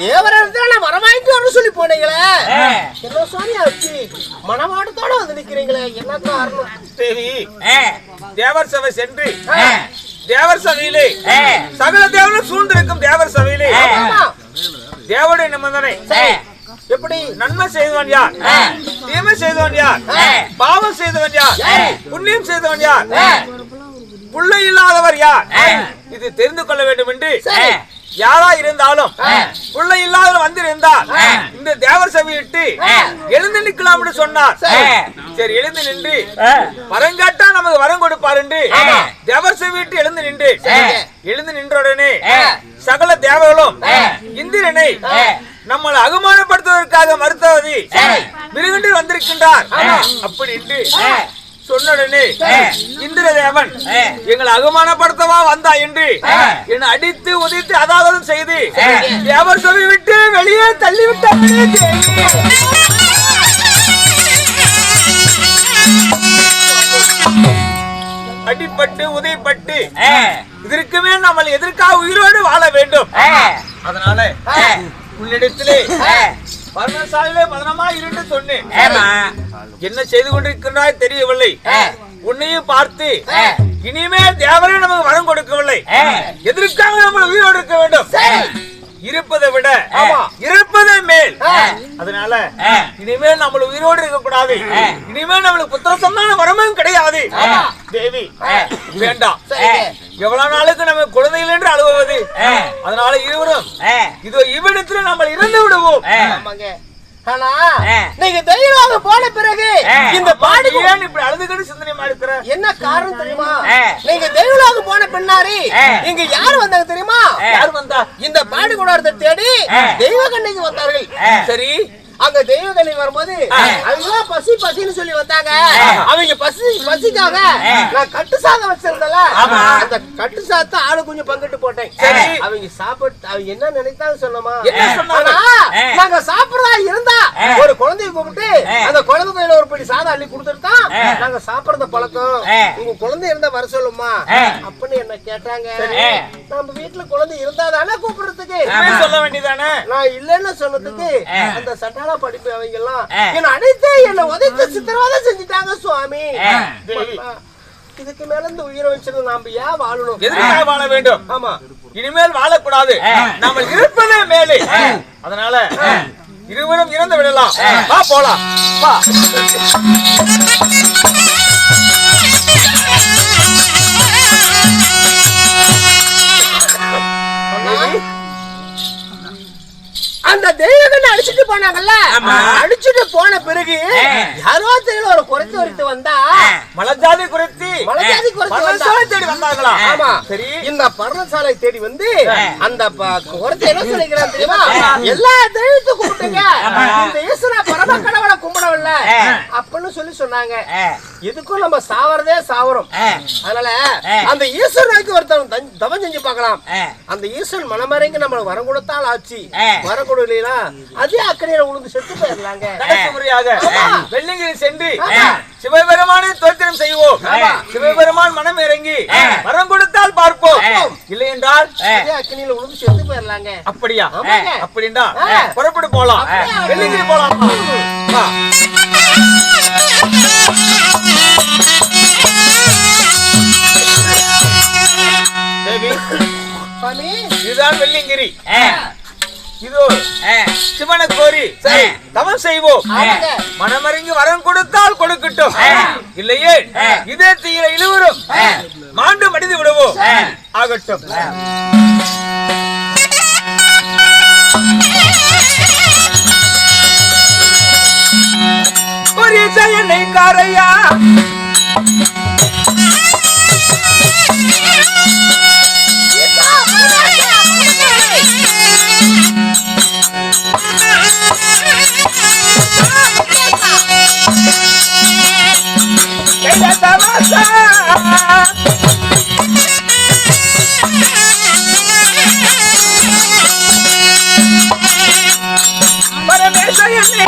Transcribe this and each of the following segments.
தேவரத்துல வரணும் சொல்லி போனீங்களே. என்ன சுவாமி ஆச்சு? மனவாட்டத்தோட வந்து நிக்கிறீங்களே என்ன காரணம்? தேவி தேவர் சபை சென்று. தேவர் சபையிலே சகல தேவனும் சூழ்ந்திருக்கும் தேவர் சபையிலே. ஆமா. தேவனுடைய நிபந்தனை சரி. எப்படி? நன்மை செய்தவன் யார்? தீமை செய்தவன் யார்? பாவம் செய்தவன் யார்? புண்ணியம் செய்தவன் யார்? புள்ளை இல்லாதவர் யார் இது தெரிந்து கொள்ள வேண்டும் என்று. யாரா இருந்தாலும் புள்ளை இல்லாதவர் வந்திருந்தால் இந்த தேவர் சபையிட்டு எழுந்து நிற்கலாம் என்று சொன்னார். சரி. எழுந்து நின்று வரம் கேட்டா நமக்கு வரம் கொடுப்பார் என்று தேவர் சபையிட்டு எழுந்து நின்று எழுந்து நின்ற உடனே சகல தேவர்களும் இந்திரனை நம்மளை அவமானப்படுத்துவதற்காக மறுத்தவதி மிருகண்டு வந்திருக்கின்றார். அப்படி என்று சொன்ன இந்திரதேவன் எங்களை அவமானப்படுத்தவா வந்தா என்று என்னை அடித்து உதைத்து அதாவது செய்து தேவர் சொல்லி விட்டு வெளியே தள்ளி விட்டார்களே தேவி. அடிபட்டு உதைப்பட்டு இதற்கு மேல் நம்மளை எதற்காக உயிரோடு வாழ வேண்டும்? அதனால உன்னிடத்திலே பர்ணசாலையிலே பதனமா இருந்து சொன்னேன் என்ன செய்து கொண்டிருக்கிறாய் தெரியவில்லை. உன்னையும் பார்த்து இனிமேல் தேவரே நமக்கு வரம் கொடுக்கவில்லை. எதற்காக நம்ம உயிரோடு இருக்க வேண்டும்? இருப்பதை விட இருப்பதே மேல். அதனால இனிமேல் நம்மள உயிரோடு இருக்க கூடாது இனிமேல் நம்மளுக்கு புத்திர சந்தான வரமும் கிடையாது. தேவி வேண்டாம் எவ்வளவு நாளுக்கு நம்ம குழந்தைகள் என்று அழுவது அதனால இருவரும் இதோ இவ்விடத்துல நம்ம இறந்து விடுவோம் ஆமாங்க. ஆனா நீங்க தைரியமாக போன பிறகு இந்த பாடி ஏன் இப்படி அழுதுகிட்டு சிந்தனை இருக்கிற என்ன காரணம் தெரியுமா? நீங்க தெய்வலாக போன பின்னாரி இங்க யார் வந்தாங்க தெரியுமா? யார் வந்தா? இந்த பாடி குடாரத்தை தேடி தெய்வ கண்ணைக்கு வந்தார்கள். சரி அங்க தெய்வ கண்ணை வரும்போது அவங்க பசி பசின்னு சொல்லி வந்தாங்க. அவங்க பசி பசிக்காக நான் கட்டு சாதம் வச்சிருந்தல அந்த கட்டு சாதத்தை ஆளு கொஞ்சம் பங்கிட்டு போட்டேன். அவங்க சாப்பிட்டு அவங்க என்ன நினைத்தாங்க சொன்னமா நாங்க சாப்பிடுறதா இருந்தா ஒரு குழந்தைய கூப்பிட்டு அந்த குழந்தை கையில ஒரு படி சாதம் அள்ளி கொடுத்துட்டு நாங்க சாப்பிடுறத பழக்கம். உங்க குழந்தை இருந்தா வர சொல்லுமா? அப்படின்னு என்ன கேட்டாங்க. நம்ம வீட்டுல குழந்தை இருந்தா தானே கூப்பிடுறதுக்கு. சொல்ல வேண்டியதானே? நான் இல்லைன்னு சொன்னதுக்கு அந்த சண்டாள படிப்பு அவங்க எல்லாம் என்ன அனைத்து என்ன உதைத்து சித்திரவதை செஞ்சுட்டாங்க சுவாமி. இதுக்கு மேல இந்த உயிரை வச்சிருந்து நாம ஏன் வாழணும்? எதற்காக வாழ வேண்டும்? ஆமா. இனிமேல் வாழக்கூடாது. நம்ம இருப்பதே மேலே. அதனால இருவரும் இறந்து விடலாம். வா போலாம். வா. அந்த தெய்வங்களை அடிச்சுட்டு போனாங்கல்ல? அடிச்சுட்டு போன பிறகு யாரோ தெரியல ஒரு குறைத்து வரைத்து வந்தா? மலஜாதி குறித்து. மலைஜாதி குறைத்து தேடி வந்தாங்களா ஆமா. சரி. இந்த பர்ணசாலை தேடி வந்து அந்த குறைத்து என்ன சொல்லிக்கிறான் தெரியுமா? எல்லா தெய்வத்தை கும்பிட்டுங்க. இந்த ஈஸ்வர பரம கடவுளை கும்பிடவில்ல அப்படின்னு சொல்லி சொன்னாங்க. இதுக்கும் நம்ம சாவறதே சாவறோம். அதனால அந்த ஈஸ்வரன் நோக்கி ஒருத்தன் தவம் செஞ்சு பார்க்கலாம். அந்த ஈஸ்வரன் மனமறைங்க நம்மளுக்கு வரம் கொடுத்தால் ஆச்சு. வரம் கொடுக்கலா அதே அக்கறையில உழுந்து செத்து போயிடலாங்க. முறையாக வெள்ளிங்கிரி சென்று சிவபெருமானை தோத்திரம் செய்வோம். சிவபெருமான் மனம் இறங்கி வரம் கொடுத்தால் பார்ப்போம். இல்லை என்றால் அதே அக்கறையில உழுந்து செத்து போயிடலாங்க. அப்படியா. அப்படின்னா. புறப்பட்டு போலாம்? வெள்ளிங்கிரி போலாம். இதுதான் வெள்ளிங்கிரி. இதோ சிவனை கோரி தவம் செய்வோம். மனமறிஞ்சு வரம் கொடுத்தால் கொடுக்கட்டும். இல்லையே இதே தீர இழுவரும். மாண்டு மடிந்து விடுவோம். ஆகட்டும். ஒரு செயனை காரையா. கைல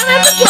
தமாசா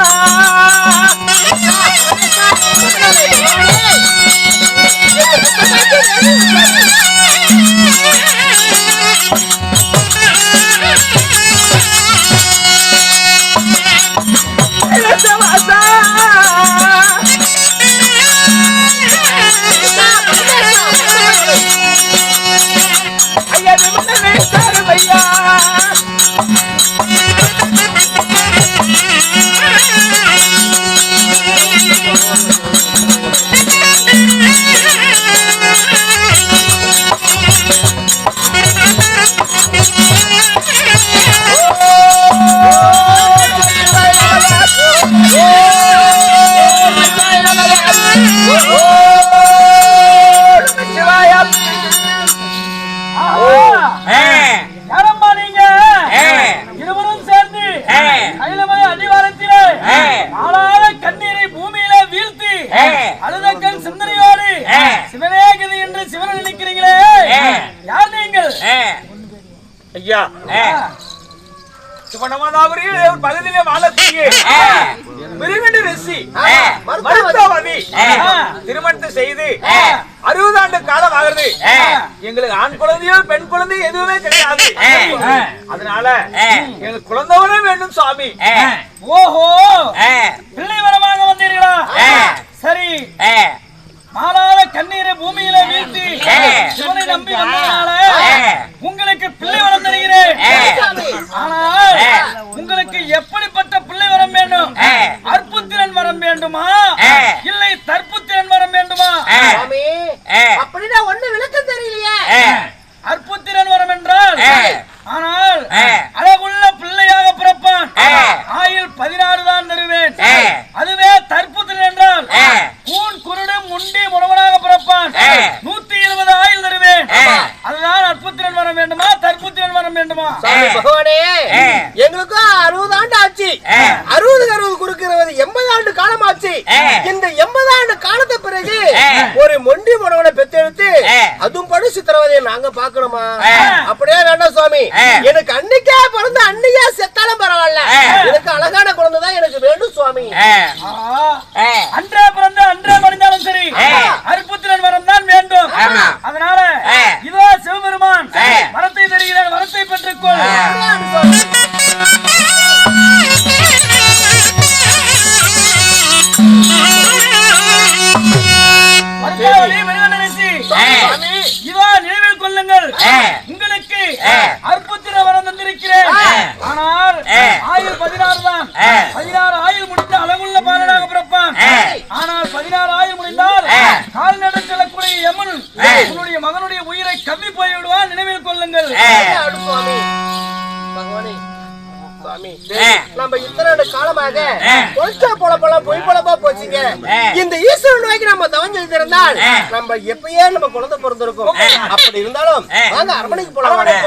சிவனமாதாபுரியில் ஒரு பகுதியிலே வாழக்கூடிய மிருகண்டு ரிஷி மருத்துவமதி திருமணத்தை செய்து அறுபது ஆண்டு காலம் ஆகுது எங்களுக்கு ஆண் குழந்தையோ பெண் குழந்தையோ எதுவுமே கிடையாது. அதனால எங்களுக்கு குழந்தை வர வேண்டும் சுவாமி. ஓஹோ பிள்ளை வரமாக வந்தீர்களா? சரி. மாறாத கண்ணீரை பூமியில வீழ்த்தி. சிவனை நம்பி வந்ததுனால உங்களுக்கு பிள்ளை வரம் தருகிறேன். ஆனால் உங்களுக்கு எப்படிப்பட்ட பிள்ளை வரம் வேண்டும்? அற்புத்திரன் வரம் வேண்டுமா? இல்லை தற்புத்திரன் வரம் வேண்டுமா சுவாமி அப்படின்னா ஒண்ணு விளக்கம் தெரியலையே அற்புத்திரன் வரம் என்றால் ஆனால் அழகுள்ள பிள்ளையாக பிறப்பான் ஆயுள் பதினாறு தான் தருவேன் அதுவே தற்புத்திரன் என்றால் கூன் குருடு முண்டி முடவனாக பிறப்பான் நூத்தி இருபது ஆயுள் தருவேன் அதுதான் அற்புத்திரன் வரம் வேண்டுமா தற்புத்திரன் வரம் வேண்டுமா சாமி பகவானே எங்களுக்கும் அறுபது ஆண்டு ஆச்சு அறுபதுக்கு அறுபது கொடுக்கிறது எண்பது ஆண்டு காலம் ஆச்சு இந்த எண்பது ஆண்டு காலத்து பிறகு ஒரு மொண்டி முடவனை பெத்தெடுத்து அதுவும் படு சித்திரவதையை நாங்க பாக்கணுமா அப்படியே வேண்டாம் சுவாமி. எனக்கு அன்னைக்கே பிறந்த அன்னையா செத்தாலும் பரவாயில்ல. எனக்கு அழகான குழந்தை தான் எனக்கு வேண்டும் சுவாமி. நம்ம இத்தனை காலமாக கொஞ்சம் பொழப்பெல்லாம் பொய் பொழப்பா போச்சுங்க. இந்த ஈஸ்வரன் நோய்க்கு நம்ம தவம் செய்திருந்தால் நம்ம எப்பயே நம்ம குழந்தை பிறந்திருக்கும் அப்படி இருந்தாலும் வாங்க அரமனைக்கு போலாம். வந்து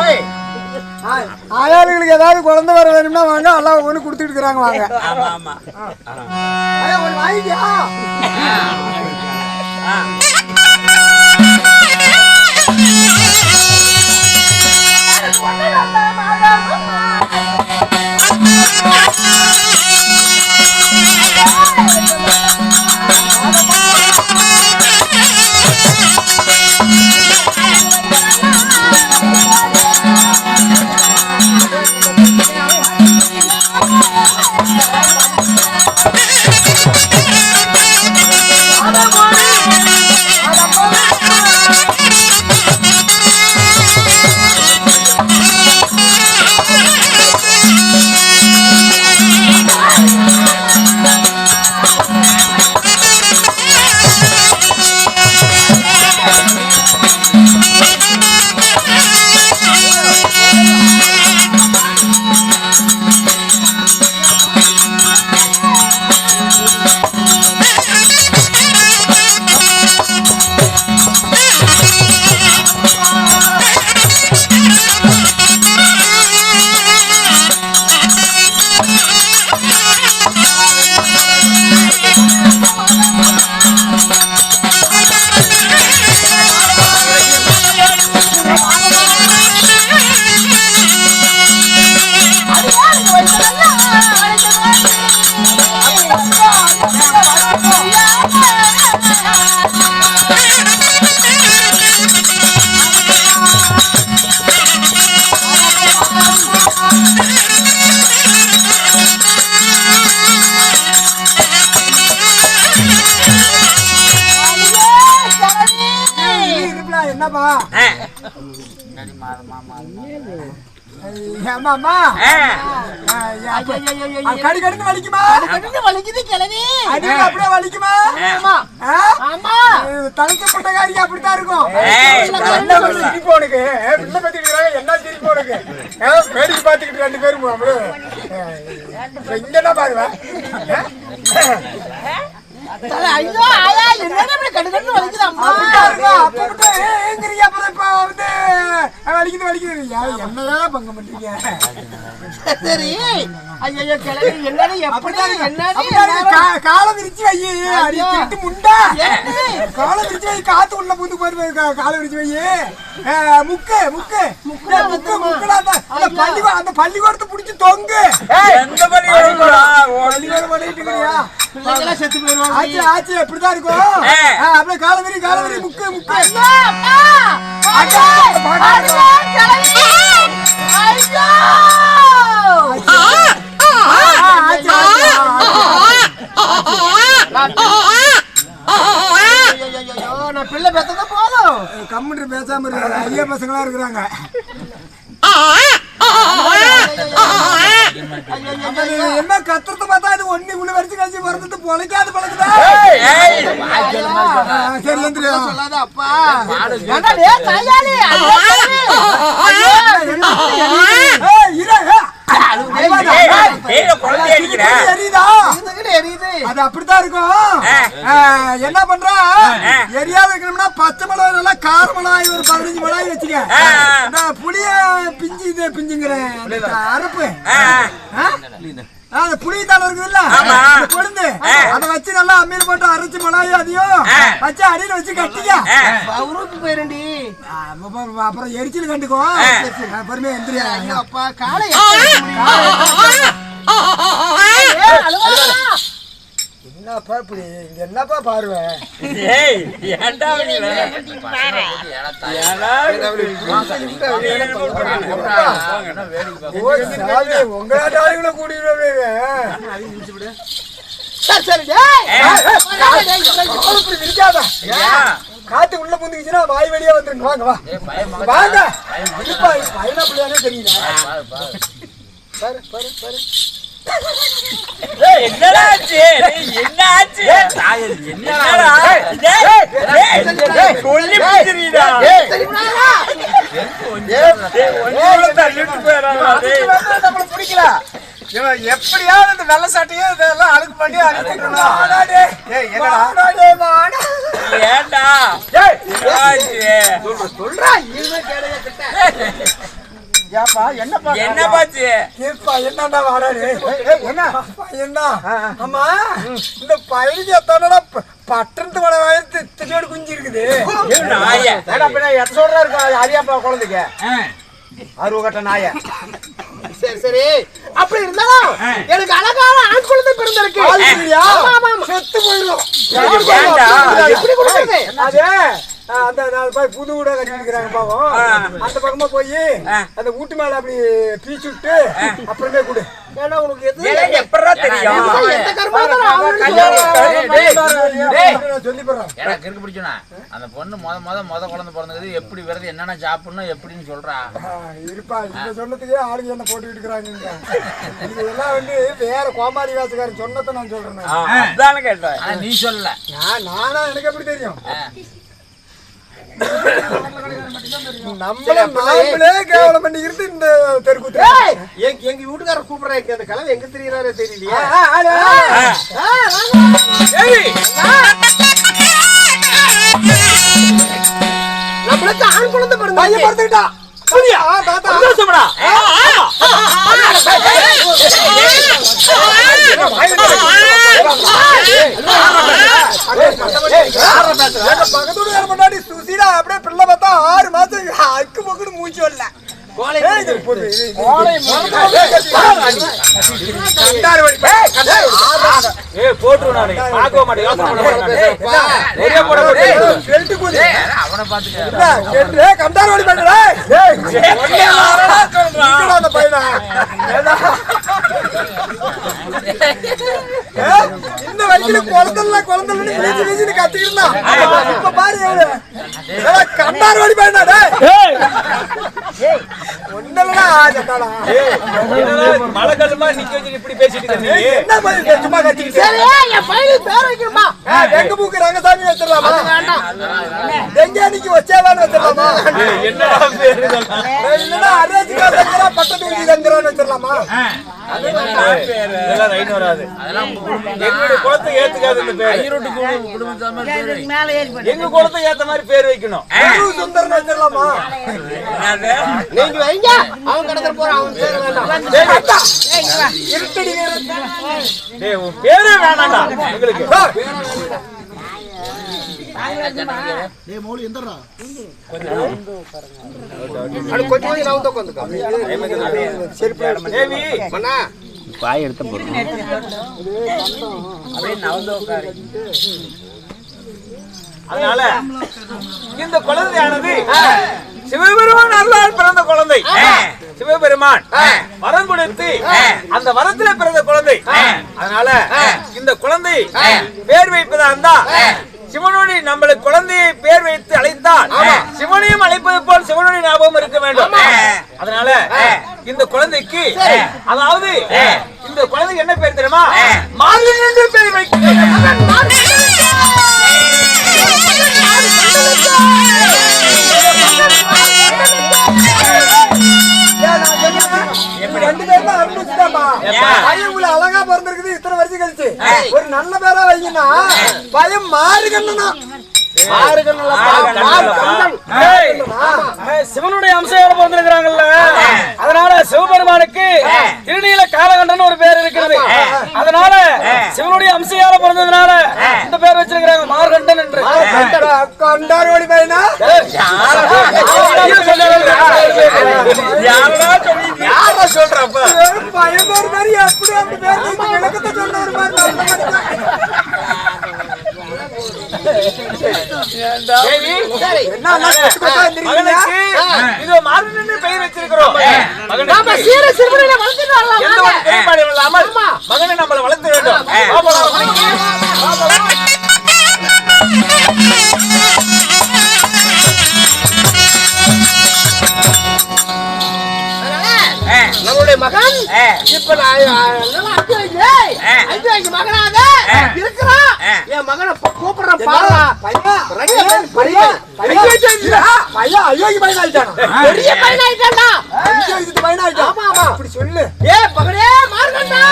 ஓய் ஆயாளுகளுக்கு ஏதாவது குழந்தை வர வேணும்னா வாங்க எல்லாம் ஒன்று கொடுத்துட்டு இருக்கிறாங்க வாங்க. ஆயா ஒரு அம்மா. கடி கடின்னு வலிக்குமா? கண்ணு வலிக்குது கிளவி அடி அப்படியே வலிக்குமா? ஆமா? ஆமா. இது தனிச்ச புட்டகாரிக்கு அப்படித்தான் இருக்கும். என்ன சிரிப்பு உனக்கு பிள்ளை என்ன சிரிப்பு உனக்கு? வேடிக்கை பார்த்துக்கிட்டு ரெண்டு பேரும். இங்க என்ன பாருவ தல, ஐயோ ஆயா என்னடா இப்படி வலிக்குது? அம்மா அப்ப மட்டும் அப்புறம் இப்ப வந்து? வலிக்குது வலிக்குது. யா, என்னதான் பங்கம் பண்றீங்க? சரி. ஐயோ கிளவி என்னடி எப்படி. என்னடி காலை விரிச்சு வை. அடி ஐயோ. திருட்டு முண்டா. ஏண்டி? காலை விரிச்சு வை. காத்து உள்ள புந்து போய் காலை விரிச்சு வை. முக்கு முக்கு. முக்கு வந்துருமா? முக்குடா அந்த அந்த ஐயா. பள்ளி அந்த பள்ளிக்கூடத்தை புடிச்சு தொங்கு. எந்த? பள்ளிக்கூடம் பண்ணிட்டு பிள்ளைங்களாம் செத்து போயிருவாங்க ஆச்சு ஆச்சு எப்படிதான் இருக்கும். அப்படியே காலை விரி காலை விரி முக்கு முக்கு. நான் பிள்ளை பெத்தது போதும். கம்முன்று பேசாம இருக்காங்க ஐயா பசங்களா இருக்கிறாங்க. என்ன கத்துறத பிறந்துட்டு பொழைக்காது ஆ, சரி எந்திரியா. சொல்லாத அப்பா? கையாளி அது அப்படித்தான் இருக்கும். என்ன பண்றா? எரியாத இருக்கணும்னா பச்சை மிளகாய் நல்லா கார மிளகாய் ஒரு பதினஞ்சு மிளகாய் வச்சுக்க. புளிய பிஞ்சு இது அரப்பு. ஆ, ஆ? ஆ, அந்த புளி தலை இருக்குதுல்ல கொழுந்து அதை வச்சு நல்லா அம்மியில் போட்டு அரைச்சு மிளகாய் அதையும் வச்சு அடியில் வச்சு கட்டிக்க அவருக்கு போயிருண்டி அப்புறம் எரிச்சல் கண்டுக்கோ. பொறுமையா எந்திரியா. அப்பா காலை என்னப்பா இப்படி இங்க என்னப்பா பார்வை ஏய், ஏன்டா ஓ, சாமி, உங்களாட்ட ஆளுங்களை கூட்டிட்டு வருவீங்க. சரி சரி டேய். ஏன்? காத்து உள்ள புந்துக்குச்சுன்னா வாய் வெளியே வந்துருங்க வாங்க வா வாங்க பையனா பிள்ளையானே தெரியல பாரு பாரு பாரு என்னடா ஆச்சு? ஏய், என்ன ஆச்சு? என்னடா? சொல்லி. நம்மள பிடிக்கல இவன் எப்படியாவது இந்த வெள்ள சட்டையே இதெல்லாம் அழுக்கு பண்ணி அனுப்பிடணும் ஆச்சு? சொல்றா இவன் கேடைய கிட்ட ஏப்பா என்னப்பா? என்ன பாச்சு? ஏப்பா என்னடா வாடாரு என்ன? என்ன? ஆமா இந்த பயிருக்கு எத்தனை பட்டணத்து மலை வயசு திட்டோடு குஞ்சு இருக்குது நாய. எத்தோட இருக்கா? அரியாப்பா குழந்தைக்கு. அருவ கட்ட நாய. சரி சரி. அப்படி இருந்தாலும் எனக்கு அழகான ஆண் குழந்தை பிறந்திருக்கு. செத்து போயிடும். ஏன்டா? எப்படி கொடுக்குறது? அது ஆ, அந்த நாலு போய் புது வீட கட்டி இருக்கிறாங்க பாவம். அந்த பக்கமா போய். அந்த வீட்டு மேல அப்படி பீச்சு விட்டு அப்புறமே கொடு. ஏன்னா உனக்கு எது தெரியும்? சொல்லி போடுறேன் எனக்கு இருக்கு பிடிச்சனா அந்த பொண்ணு முத முத முத குழந்தை பிறந்தது எப்படி வருது என்னென்ன சாப்பிடணும் எப்படின்னு சொல்றா. இருப்பா இந்த சொன்னதுக்கே ஆளுங்க என்ன போட்டுக்கிட்டு இருக்கிறாங்க இதெல்லாம் வந்து வேற கோமாளி வாசக்காரன் சொன்னதை நான் சொல்றேன் அதானே கேட்டேன். நீ சொல்லல. நான் நானா எனக்கு எப்படி தெரியும்? நம்மள நாமளே கேவலம் பண்ணிக்கிறது இந்த தெருக்கூத்து ஏய், எங்க எங்க வீட்டுக்காரர் கூப்பிடுறாரு அந்த எங்க தெரியறாரு தெரியலையே நம்மளுக்கு ஆண் குழந்தை பையன் பிறந்திருக்கு படுத்துக்கிட்டா புரியா? தாத்தா சந்தோஷமாடா? பக்கத்து வீட்டுக்கார முன்னாடி சுசீலா அப்படியே பிள்ளை பார்த்தா ஆறு மாசம் அக்கு பக்குன்னு மூச்சு வரல. நானு. மாட்டேன். அவனை கண்டாரு வழி பையனா. இந்த வயசுல குழந்தைல குழந்தைல வீச்சு வீச்சுன்னு கத்திக்கிட்டு இருந்தான். இப்ப பாரு கண்டாரு வழி பண்ணுடா, நிக்க வச்சு இப்படி பேசிட்டு நீ என்ன பண்ணி சும்மா கத்திக்கிட்டு சரி என் பையனுக்கு பேர் வைக்கணுமா? வெங்க பூக்கு ரங்கசாமி வச்சிடலாமா? வேண்டாம். வெங்கானிக்கு வச்சேவான்னு வச்சிடலாமா? என்னடா பேரு சங்கரா பட்டத்தூக்கி சங்கரான்னு வச்சிடலாமா? ரைன் வராது. எங்களுடைய குளத்தை ஏத்துக்காது இந்த பேரு. எங்க குளத்தை ஏத்த மாதிரி பேர் வைக்கணும். சுந்தரன் வச்சிடலாமா? நீங்க வைங்க. அவன் கடத்தல் போறான் அவன் பேர் வேண்டாம். இருட்டடி பேரே வேணாம்டா எங்களுக்கு அப்படியே நவந்து உட்காரு அதனால இந்த குழந்தையானது சிவபெருமான் அருளால் பிறந்த குழந்தை. சிவபெருமான். வரம் கொடுத்து அந்த வரத்துல பிறந்த குழந்தை. அதனால இந்த குழந்தை பேர் வைப்பதா இருந்தா சிவனுடைய நம்மளுக்கு குழந்தையை பேர் வைத்து அழைத்தால் சிவனையும் அழைப்பது போல் சிவனுடைய ஞாபகம் இருக்க வேண்டும். அதனால இந்த குழந்தைக்கு அதாவது இந்த குழந்தைக்கு என்ன பேர் தெரியுமா? மாலினி என்று பேர் வைக்க கழிச்சு ஒரு நல்ல பேரா வைங்கன்னா பையன் மாறுகண்ணா. சிவனுடைய அம்சையோட பிறந்திருக்கிறாங்கல்ல? அதனால சிவபெருமானுக்கு திருநீல காலகண்டன் ஒரு பேர் இருக்கிறது. அதனால சிவனுடைய அம்சையால பிறந்ததுனால இந்த பேர் வச்சிருக்கிறாங்க மார்கண்டன் என்று. கண்டாரோடி பையனா? யாரா சொல்லி யாரா சொல்றப்ப பையன் ஒரு மாதிரி எப்படி அந்த பேர் பெயர் வச்சிருக்கிறோம் மகனை நம்மளை வளர்த்த வேண்டும் நம்மளுடைய மகன் இப்ப நான் இன்னைக்கு மகனாக இருக்கிறான் என் மகனை கூப்பிடுறேன் பாருடா பையன் பையன் பையன் அயோக்கி பையன் ஆயிட்டான் பெரிய பையன் ஆயிட்டான்டா அஞ்சு வயசுக்கு பையன் ஆயிட்டான் ஆமா ஆமா அப்படி சொல்லு ஏ மகனே மாறுங்கடா